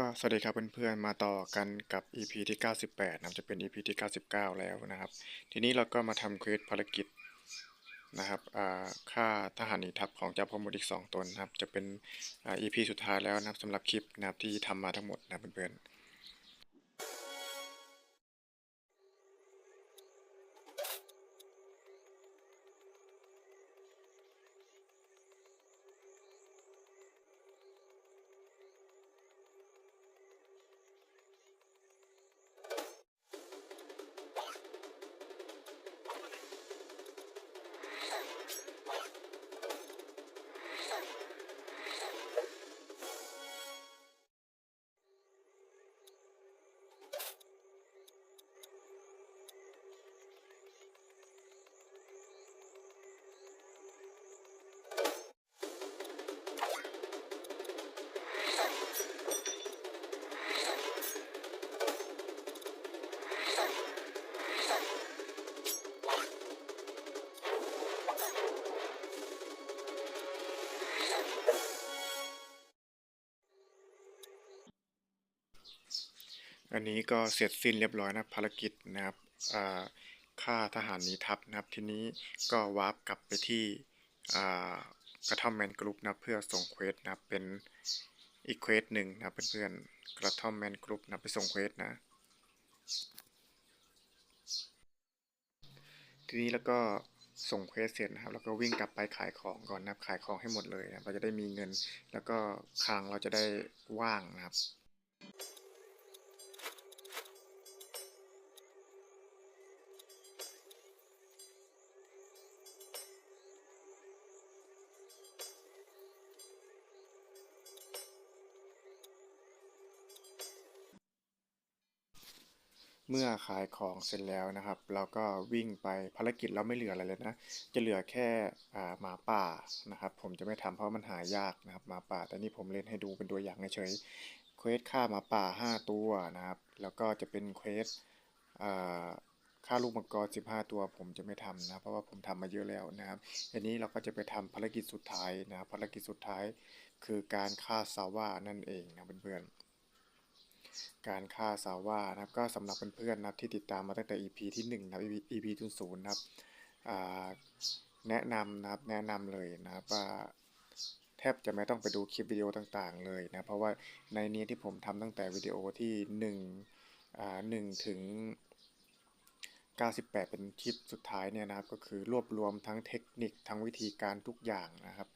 ก็สวัสดีครับเพื่อนๆ มาต่อกันกับ EP ที่ 98นะจะเป็น EP ที่ 99 แล้วนะครับ ทีนี้เราก็มาทำเควสภารกิจนะครับอ่าฆ่าทหารหนีทัพของเจ้าพ่อมดอีก 2 ตนนะครับ จะเป็นอ่า EP สุดท้ายแล้วนะครับสำหรับคลิปนะครับที่ทำมาทั้งหมดนะเพื่อนๆ อันนี้ก็เสร็จสิ้นเรียบร้อยนะภารกิจนะครับอ่าฆ่าทหารหนีทัพนะครับ ทีนี้ก็วาร์ปกลับไปที่กระท่อมแมนกรุ๊ปนะเพื่อส่งเควสนะเป็นอีกเควสหนึ่งนะเพื่อนๆกระท่อมแมนกรุ๊ปนะไปส่งเควสนะ ทีนี้แล้วก็ส่งเควสเสร็จนะครับ แล้วก็วิ่งกลับไปขายของก่อนนะครับ ขายของให้หมดเลยนะเราจะได้มีเงิน แล้วก็คลังเราจะได้ว่างนะครับ เมื่อขายของเสร็จแล้วนะครับ เราก็วิ่งไปภารกิจเราไม่เหลืออะไรเลยนะ จะเหลือแค่หมาป่านะครับ ผมจะไม่ทำเพราะมันหายากนะครับหมาป่า แต่นี่ผมเล่นให้ดูเป็นตัวอย่างเฉยๆเควสฆ่าหมาป่า 5 ตัวนะครับ แล้วก็จะเป็นเควสฆ่าลูกมังกร 15 ตัว ผมจะไม่ทำนะเพราะว่าผมทำมาเยอะแล้วนะครับทีนี้เราก็จะไปทำภารกิจสุดท้ายนะครับภารกิจสุดท้ายคือการฆ่าซาว่านั่นเองนะเพื่อนๆ การฆ่าซาว่านะครับก็สำหรับเพื่อนๆนะครับที่ติดตามมาตั้งแต่ EP ที่1นะครับ EP ที่ศูนย์นะครับแนะนำนะครับแนะนำเลยนะครับว่าแทบจะไม่ต้องไปดูคลิปวิดีโอต่างๆเลยนะเพราะว่าในนี้ที่ผมทำตั้งแต่วิดีโอที่1อ่า1ถึง 98 เป็นคลิปสุดท้ายเนี่ยนะครับก็คือรวบรวมทั้งเทคนิคทั้งวิธีการทุกอย่างนะครับ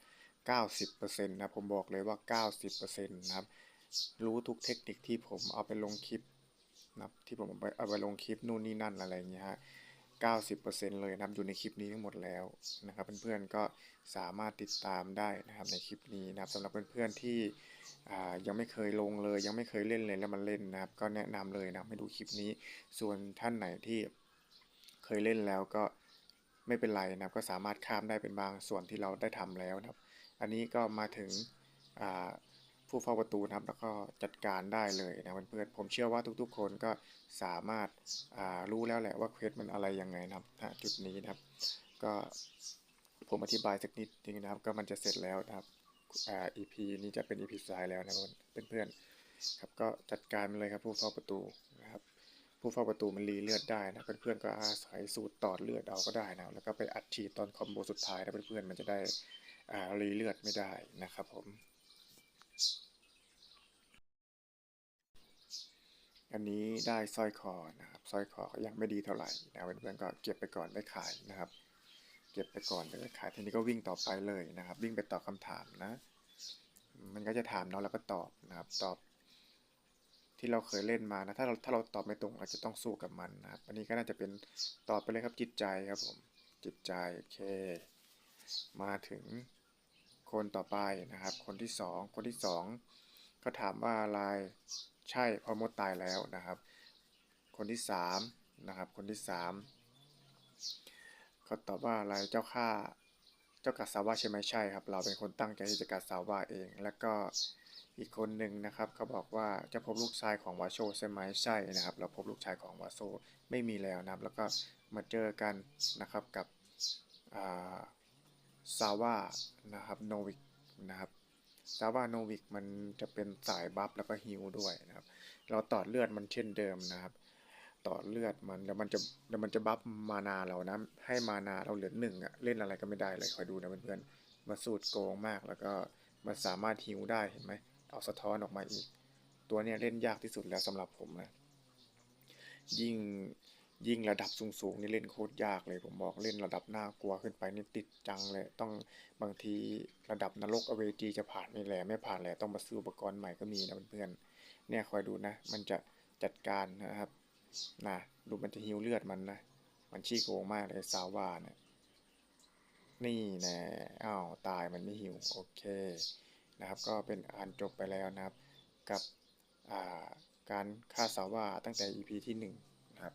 90%นะผมบอกเลยว่า 90%นะครับ รู้ทุกเทคนิคที่ผมเอาไปลงคลิปนะที่ผมเอาไปเอาไปลงคลิปนู่นนี่นั่นอะไรอย่างเงี้ยฮะ90%เลยนะครับอยู่ในคลิปนี้ทั้งหมดแล้วนะครับเพื่อนๆก็สามารถติดตามได้นะครับในคลิปนี้นะครับสำหรับเพื่อนๆที่อ่ายังไม่เคยลงเลย ยังไม่เคยเล่นเลยแล้วมันเล่นนะครับ ก็แนะนำเลยนะครับให้ดูคลิปนี้ ส่วนท่านไหนที่เคยเล่นแล้วก็ไม่เป็นไรนะครับ ก็สามารถข้ามได้เป็นบางส่วนที่เราได้ทำแล้วนะครับ อันนี้ก็มาถึงอ่า ผู้เฝ้าประตูนะครับ แล้วก็จัดการได้เลยนะเพื่อนๆผมเชื่อว่าทุกๆ คนก็สามารถารู้แล้วแหละว่าเควสมันอะไรยังไงนะครับจุดนี้นะครับ ก็ผมอธิบายสักนิดนึงนะครับ ก็มันจะเสร็จแล้วนะครับอ่า EP นี้จะเป็น EP สุดท้ายแล้วนะเพื่อนๆครับก็จัดการมันเลยครับผู้เฝ้าประตูนะครับผู้เฝ้าประตูมันรีเลือดได้นะเพื่อนๆก็อาศัยสูตรตอดเลือดเอาก็ได้นะแล้วก็ไปอัดฉีดตอนคอมโบสุดท้ายนะเพื่อนๆมันจะได้รีเลือดไม่ได้นะครับผม อันนี้ได้สร้อยคอนะครับสร้อยคอยังไม่ดีเท่าไหร่นะเพื่อนๆก็เก็บไปก่อนไม่ขายนะครับ เก็บไปก่อนไม่ขายทีนี้ก็วิ่งต่อไปเลยนะครับ วิ่งไปตอบคำถามนะ มันก็จะถามเนาะแล้วก็ตอบนะครับ ตอบ ที่เราเคยเล่นมานะถ้าเราถ้าเราตอบไม่ตรงเราจะต้องสู้กับมันนะครับ อันนี้ก็น่าจะเป็นตอบไปเลยครับจิตใจครับผมจิตใจโอเค มาถึง คนต่อไปนะครับ คนที่สองคนที่สองก็ถามว่าอะไรใช่พอมดตายแล้วนะครับ คนที่สามนะครับ คนที่สามเขาตอบว่าอะไรเจ้าข้าเจ้ากัสาวาใช่ไหมใช่ครับ เราเป็นคนตั้งใจที่จะกัสาวาเอง แล้วก็อีกคนหนึ่งนะครับเขาบอกว่าจะพบลูกชายของวาโชใช่ไหมใช่นะครับ เราพบลูกชายของวาโซไม่มีแล้วนะครับ แล้วก็มาเจอกันนะครับกับอ่า ซาว่านะครับโนวิกนะครับซาวาโนวิกมันจะเป็นสายบัฟแล้วก็ฮิลด้วยนะครับ เราต่อเลือดมันเช่นเดิมนะครับ ต่อเลือดมันแล้วมันจะแล้วมันจะบัฟมานาเรานะให้มานาเราเหลือหนึ่งอะเล่นอะไรก็ไม่ได้เลยคอยดูนะเพื่อนๆมาสูตรโกงมากแล้วก็มันสามารถฮิลได้เห็นไหมเอาสะท้อนออกมาอีก ตัวเนี้ยเล่นยากที่สุดแล้วสำหรับผมนะยิ่ง ยิ่งระดับสูงๆนี่เล่นโคตรยากเลย ผมบอกเล่นระดับน่ากลัวขึ้นไปนี่ติดจังเลย ต้องบางทีระดับนรกอเวจีจะผ่านไม่แหละไม่ผ่านแหละต้องมาซื้ออุปกรณ์ใหม่ก็มีนะเพื่อนๆเนี่ยคอยดูนะ มันจะจัดการนะครับนะดูมันจะฮิวเลือดมันนะ มันชี้โกงมากเลยซาวาเนี่ยนี่แน่อ้าวตายมันไม่ฮิวโอเคนะครับ ก็เป็นอันจบไปแล้วนะครับ กับการฆ่าสาวาตั้งแต่ EP ที่1นะครับ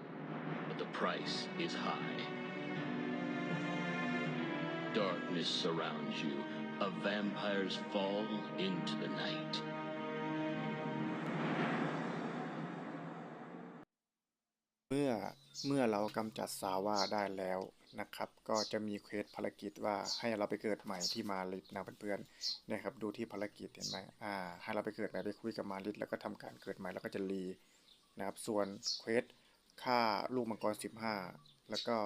the price is high. Darkness surrounds you. A vampire's fall into the night. เมื่อเมื่อเรากำจัดซาว่าได้แล้วนะครับ ก็จะมีเควสภารกิจว่าให้เราไปเกิดใหม่ที่มาลิดนะเพื่อนๆเนะครับดูที่ภารกิจเห็นไหมอ่าให้เราไปเกิดใหม่ไปคุยกับมาลิดแล้วก็ทำการเกิดใหม่แล้วก็จะรีนะครับส่วนเควส ฆ่าลูกมังกร 15 แล้วก็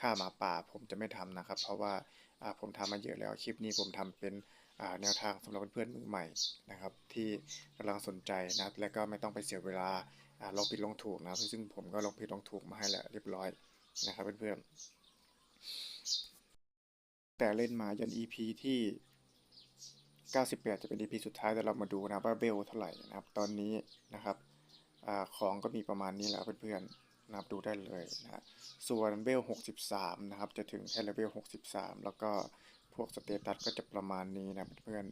ฆ่าหมาป่าผมจะไม่ทำนะครับ เพราะว่าผมทำมาเยอะแล้วคลิปนี้ผมทำเป็นแนวทางสำหรับเพื่อนๆมือใหม่นะครับ ที่กำลังสนใจนะครับ และก็ไม่ต้องไปเสียเวลาลองผิดลองถูกนะซึ่งผมก็ลองผิดลองถูกมาให้แล้วเรียบร้อยนะครับเพื่อนๆแต่เล่นมายัน EP ที่ 98 จะเป็น EP สุดท้ายแต่เรามาดูนะว่าเบลเท่าไหร่นะครับ ตอนนี้นะครับอของก็มีประมาณนี้แล้วเพื่อนๆ นะครับดูได้เลยนะส่วนเบล63 นะครับ จะถึงแค่เลเวล63 แล้วก็พวกสเตตัสก็จะประมาณนี้นะเพื่อน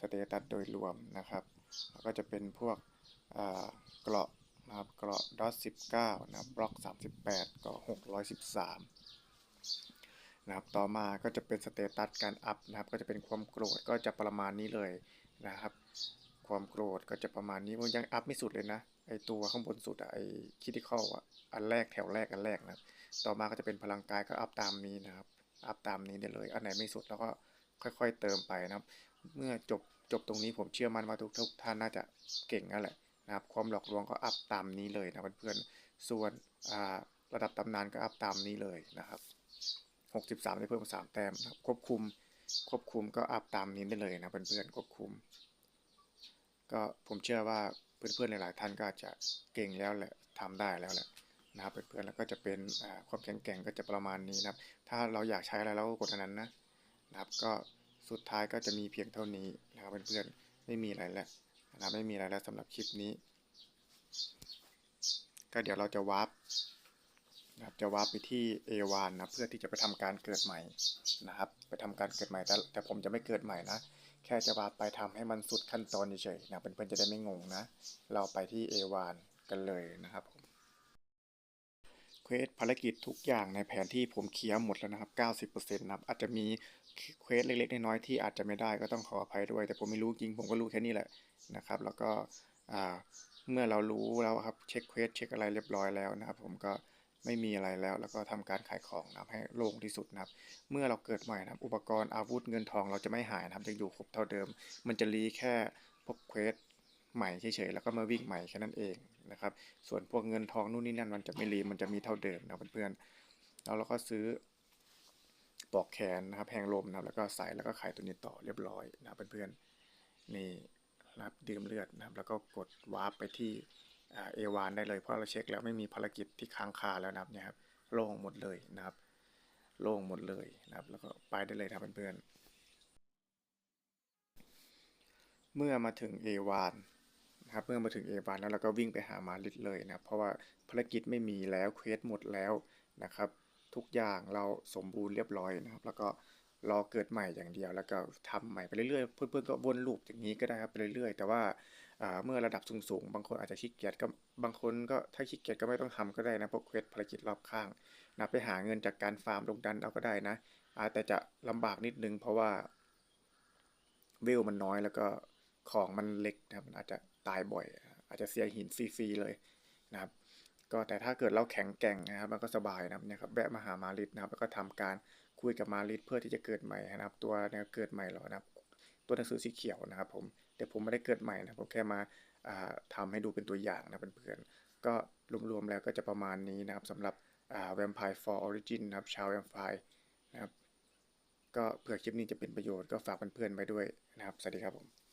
สเตตัสโดยรวมนะครับ แล้วก็จะเป็นพวกเกราะนะครับเกราะดอทสิบเก้านะครับบล็อกสามสิบแปดก็หกร้อยสิบสามนะครับต่อมาก็จะเป็นสเตตัสการอัพนะครับ ก็จะเป็นความโกรธก็จะประมาณนี้เลยนะครับ ความโกรธก็จะประมาณนี้ผมยังอัพไม่สุดเลยนะ ไอตัวข้างบนสุดอะไอคิดิคอลอะอันแรกแถวแรกอันแรกนะต่อมาก็จะเป็นพลังกายก็อัพตามนี้นะครับ อัพตามนี้ได้เลย อันไหนไม่สุดแล้วก็ค่อยๆเติมไปนะครับ เมื่อจบจบตรงนี้ผมเชื่อมั่นว่าทุกทุกท่านน่าจะเก่งนั่นแหละนะครับ ความหลอกลวงก็อัพตามนี้เลยนะเพื่อนๆ ส่วนอ่าระดับตำนานก็อัพตามนี้เลยนะครับ63ได้เพิ่มสามแต้มนะครับ ควบคุมควบคุมก็อัพตามนี้ได้เลยนะเพื่อนๆควบคุม ก็ผมเชื่อว่า เพื่อนๆหลายๆท่านก็อาจจะเก่งแล้วแหละทำได้แล้วแหละนะครับเพื่อนๆแล้วก็จะเป็นความแข็งแกร่งก็จะประมาณนี้นะครับ ถ้าเราอยากใช้อะไรเราก็กดอันนั้นนะนะครับก็สุดท้ายก็จะมีเพียงเท่านี้นะครับเพื่อนๆไม่มีอะไรแล้วนะครับไม่มีอะไรแล้วสำหรับคลิปนี้ ก็เดี๋ยวเราจะวาร์ปนะครับจะวาร์ปไปที่ A1 นะเพื่อที่จะไปทำการเกิดใหม่นะครับ ไปทำการเกิดใหม่แต่แต่ผมจะไม่เกิดใหม่นะ แค่จะวาร์ปไปทำให้มันสุดขั้นตอนเฉยๆนะเพื่อนๆจะได้ไม่งงนะ เราไปที่ A1 กันเลยนะครับผมเควสภารกิจทุกอย่างในแผนที่ผมเคลียร์หมดแล้วนะครับ 90%นะครับอาจจะมีเควสเล็กๆน้อยๆที่อาจจะไม่ได้ก็ต้องขออภัยด้วย แต่ผมไม่รู้จริงผมก็รู้แค่นี้แหละนะครับ แล้วก็เมื่อเรารู้แล้วครับเช็คเควสเช็คอะไรเรียบร้อยแล้วนะครับ ผมก็ ไม่มีอะไรแล้ว แล้วก็ทำการขายของนะครับให้โล่งที่สุดนะครับ เมื่อเราเกิดใหม่นะครับ อุปกรณ์อาวุธเงินทองเราจะไม่หายนะครับจะอยู่ครบเท่าเดิม มันจะรีแค่พวกเควสใหม่เฉยๆแล้วก็มาวิ่งใหม่แค่นั้นเองนะครับ ส่วนพวกเงินทองนู่นนี่นั่นมันจะไม่รีมันจะมีเท่าเดิมนะเพื่อนๆแล้วเราก็ซื้อปลอกแขนนะครับแพงลมนะครับแล้วก็ใส่แล้วก็ขายตัวนี้ต่อเรียบร้อยนะเพื่อนๆนี่นะครับดื่มเลือดนะครับ แล้วก็กดวาร์ปไปที่ เอวานได้เลยเพราะเราเช็คแล้วไม่มีภารกิจที่ค้างคาแล้วนะครับเนี่ยครับโล่งหมดเลยนะครับ โล่งหมดเลยนะครับ แล้วก็ไปได้เลยครับเพื่อนๆเมื่อมาถึงเอวานนะครับเมื่อมาถึงเอวานแล้วเราก็วิ่งไปหามาลิดเลยนะเพราะว่าภารกิจไม่มีแล้วเควสหมดแล้วนะครับ ทุกอย่างเราสมบูรณ์เรียบร้อยนะครับ แล้วก็รอเกิดใหม่อย่างเดียว แล้วก็ทำใหม่ไปเรื่อยๆเพื่อนๆก็วนลูปอย่างนี้ก็ได้ครับไปเรื่อยๆ แต่ว่า เมื่อระดับสูงๆ บางคนอาจจะขี้เกียจก็บางคนก็ถ้าขี้เกียจก็ไม่ต้องทำก็ได้นะพวกเควสภารกิจรอบข้างนะไปหาเงินจากการฟาร์มลงดันเอาก็ได้นะอาแต่จะลำบากนิดนึง เพราะว่าเวลมันน้อยแล้วก็ของมันเล็กนะมันอาจจะตายบ่อย อาจจะเสียหินฟรีๆเลยนะครับ ก็แต่ถ้าเกิดเราแข็งแกร่งนะครับมันก็สบายนะครับเนี่ยครับแวะมาหามาริดนะครับ แล้วก็ทำการคุยกับมาริดเพื่อที่จะเกิดใหม่นะครับ ตัวเนี่ยเกิดใหม่หรอนะครับ ตัวหนังสือสีเขียวนะครับ ผม แต่ผมไม่ได้เกิดใหม่นะผมแค่มาทำทำให้ดูเป็นตัวอย่างนะเพื่อนๆก็รวมๆแล้วก็จะประมาณนี้นะครับสำหรับแวมไพร์ for Origin นะครับชาวแวมไพร์นะครับก็เผื่อคลิปนี้จะเป็นประโยชน์ก็ฝากเพื่อนๆไว้ด้วยนะครับ สวัสดีครับผม